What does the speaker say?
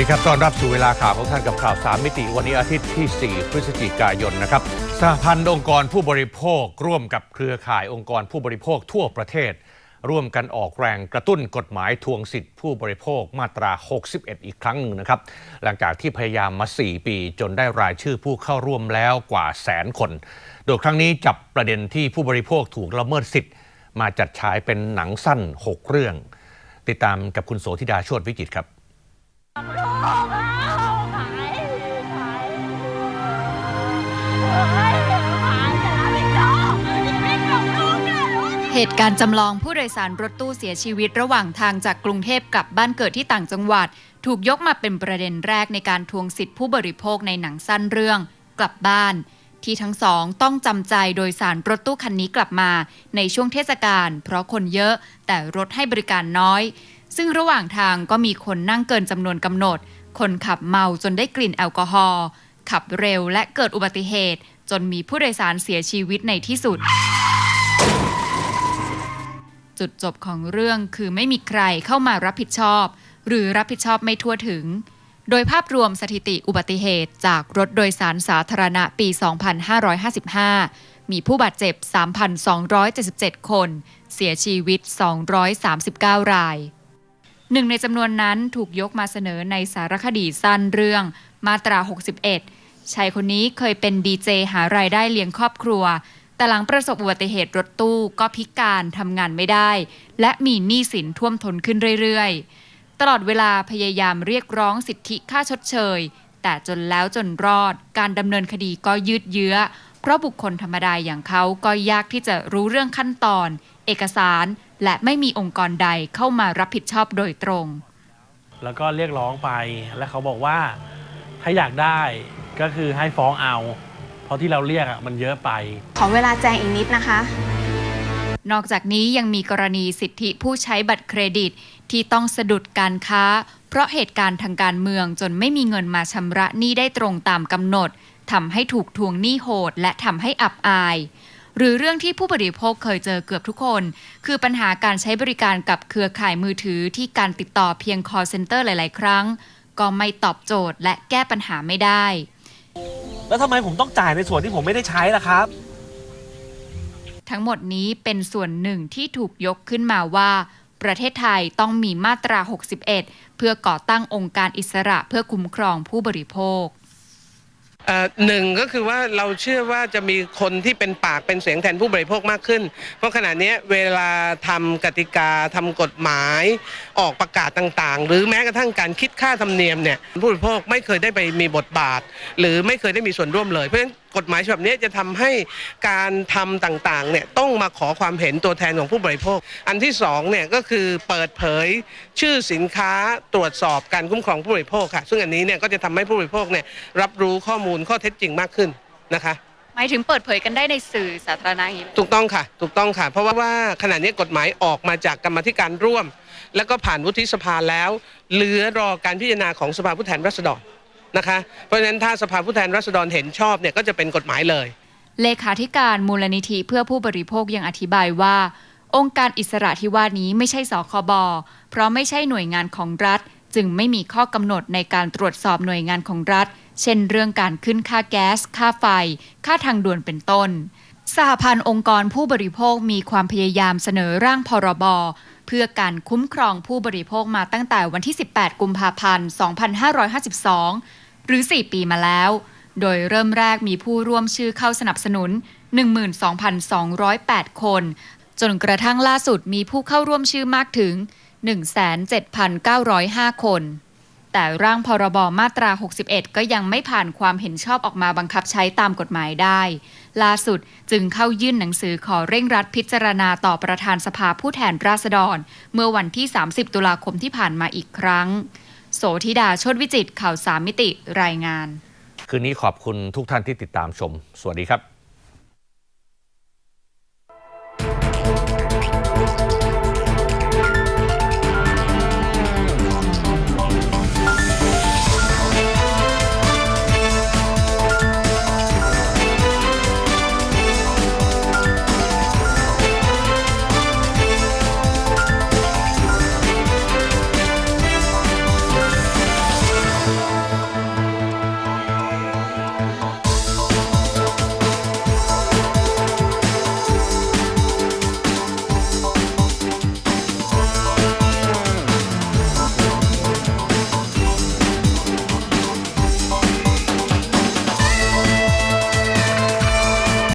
ดีครับต้อนรับสู่เวลาข่าวของท่านกับข่าว 3 มิติวันนี้อาทิตย์ที่ 4 พฤศจิกายนนะครับสหพันธ์องค์กรผู้บริโภคร่วมกับเครือข่ายองค์กรผู้บริโภคทั่วประเทศ ร่วมกันออกแรงกระตุ้นกฎหมายทวงสิทธิผู้บริโภคมาตรา 61 อีกครั้งหนึ่งนะครับ หลังจากที่พยายามมา 4 ปี จนได้รายชื่อผู้เข้าร่วมแล้วกว่าแสนคน โดยครั้งนี้จับประเด็นที่ผู้บริโภคถูกละเมิดสิทธิ์ มาจัดฉายเป็นหนังสั้น 6 เรื่อง ติดตามกับคุณโสธิดาชติวิจิตครับ เหตุการณ์จำลองผู้โดยสารรถตู้เสียชีวิตระหว่างทางจากกรุงเทพกลับบ้านเกิดที่ต่างจังหวัด ถูกยกมาเป็นประเด็นแรกในการทวงสิทธิผู้บริโภคในหนังสั้นเรื่อง กลับบ้าน ที่ทั้งสองต้องจำใจโดยสารรถตู้คันนี้กลับมา ในช่วงเทศกาลเพราะคนเยอะแต่รถให้บริการน้อย ซึ่งระหว่างทางก็มีคนนั่งเกินจำนวนกำหนด คนขับเมาจนได้กลิ่นแอลกอฮอล์ขับเร็วและเกิดอุบัติเหตุ จนมีผู้โดยสารเสียชีวิตในที่สุด จุดจบของเรื่องคือไม่มีใครเข้ามารับผิดชอบ หรือรับผิดชอบไม่ทั่วถึง โดยภาพรวมสถิติอุบัติเหตุจากรถโดยสารสาธารณะปี 2555 มีผู้บาดเจ็บ 3,277 คน เสียชีวิต 239 รายหนึ่งในจำนวนนั้นถูกยกมาเสนอในสารคดีสั้นเรื่องมาตรา 61ชายคนนี้เคยเป็นดีเจหารายได้เลี้ยงครอบครัว แต่หลังประสบอุบัติเหตุรถตู้ก็พิการทำงานไม่ได้ และมีหนี้สินท่วมท้นขึ้นเรื่อยๆ ตลอดเวลาพยายามเรียกร้องสิทธิค่าชดเชย แต่จนแล้วจนรอด การดำเนินคดีก็ยืดเยื้อ เพราะบุคคลธรรมดาอย่างเขาก็ยากที่จะรู้เรื่องขั้นตอน เอกสาร และไม่มีองค์กรใดเข้ามารับผิดชอบโดยตรง แล้วก็เรียกร้องไป แล้วเขาบอกว่าถ้าอยากได้ก็คือให้ฟ้องเอา เพราะที่เราเรียกอะมันเยอะไป ขอเวลาแจ้งอีกนิดนะคะ นอกจากนี้ยังมีกรณีสิทธิผู้ใช้บัตรเครดิต ที่ต้องสะดุดการค้า เพราะเหตุการณ์ทางการเมืองจนไม่มีเงินมาชำระหนี้ได้ตรงตามกำหนดทำให้ถูกทวงหนี้โหด และทำให้อับอาย หรือเรื่องที่ผู้บริโภคเคยเจอเกือบทุกคน คือปัญหาการใช้บริการกับเครือข่ายมือถือที่การติดต่อเพียง call center หลาย ๆ ครั้ง ก็ไม่ตอบโจทย์และแก้ปัญหาไม่ได้ แล้วทำไมผมต้องจ่ายในส่วนที่ผมไม่ได้ใช้ล่ะครับ ทั้งหมดนี้เป็นส่วนหนึ่งที่ถูกยกขึ้นมาว่า ประเทศไทยต้องมีมาตรา 61 เพื่อก่อตั้งองค์การอิสระเพื่อคุ้มครองผู้บริโภค หนึ่งก็คือว่าเราเชื่อว่าจะมีคนที่เป็นปากเป็นเสียงแทนผู้บริโภคมากขึ้น เพราะขณะนี้เวลาทำกติกาทำกฎหมายออกประกาศต่างๆ หรือแม้กระทั่งการคิดค่าธรรมเนียมเนี่ยผู้บริโภคไม่เคยได้ไปมีบทบาท หรือไม่เคยได้มีส่วนร่วมเลยเพราะฉะนั้นกฎหมายฉบับนี้จะทำให้การทำต่างๆเนี่ยต้องมาขอความเห็นตัวแทนของผู้บริโภค อันที่สองเนี่ยก็คือเปิดเผยชื่อสินค้าตรวจสอบการคุ้มครองผู้บริโภคค่ะ ซึ่งอันนี้เนี่ยก็จะทำให้ผู้บริโภคเนี่ยรับรู้ข้อมูลข้อเท็จจริงมากขึ้นนะคะหมายถึงเปิดเผยกันได้ในสื่อสาธารณะอย่างนี้เลยถูกต้องค่ะ ถูกต้องค่ะ เพราะว่าว่าขณะนี้กฎหมายออกมาจากกรรมาธิการร่วม แล้วก็ผ่านวุฒิสภาแล้ว เหลือรอการพิจารณาของสภาผู้แทนราษฎร นะคะ เพราะฉะนั้นถ้าสภาผู้แทนราษฎรเห็นชอบเนี่ยก็จะเป็นกฎหมายเลย เลขาธิการมูลนิธิเพื่อผู้บริโภคยังอธิบายว่า องค์การอิสระที่ว่านี้ไม่ใช่สคบเพราะไม่ใช่หน่วยงานของรัฐ จึงไม่มีข้อกำหนดในการตรวจสอบหน่วยงานของรัฐ เช่น เรื่องการขึ้นค่าแก๊ส ค่าไฟ ค่าทางด่วนเป็นต้นสหพันธ์องค์กรผู้บริโภคมีความพยายามเสนอร่างพรบ เพื่อการคุ้มครองผู้บริโภคมาตั้งแต่วันที่ 18 กุมภาพันธ์ 2552 หรือ 4 ปีมาแล้ว โดยเริ่มแรกมีผู้ร่วมชื่อเข้าสนับสนุน 12,208 คน จนกระทั่งล่าสุดมีผู้เข้าร่วมชื่อมากถึง 17,905 คน แต่ร่างพรบมาตรา 61 ก็ยังไม่ผ่านความเห็นชอบออกมาบังคับใช้ตามกฎหมายได้ ล่าสุดจึงเข้ายื่นหนังสือขอเร่งรัดพิจารณาต่อประธานสภาผู้แทนราษฎร เมื่อวันที่ 30 ตุลาคมที่ผ่านมาอีกครั้ง โสธิดาชติวิจิตข่าวสามมิติรายงาน คืนนี้ขอบคุณทุกท่านที่ติดตามชม สวัสดีครับ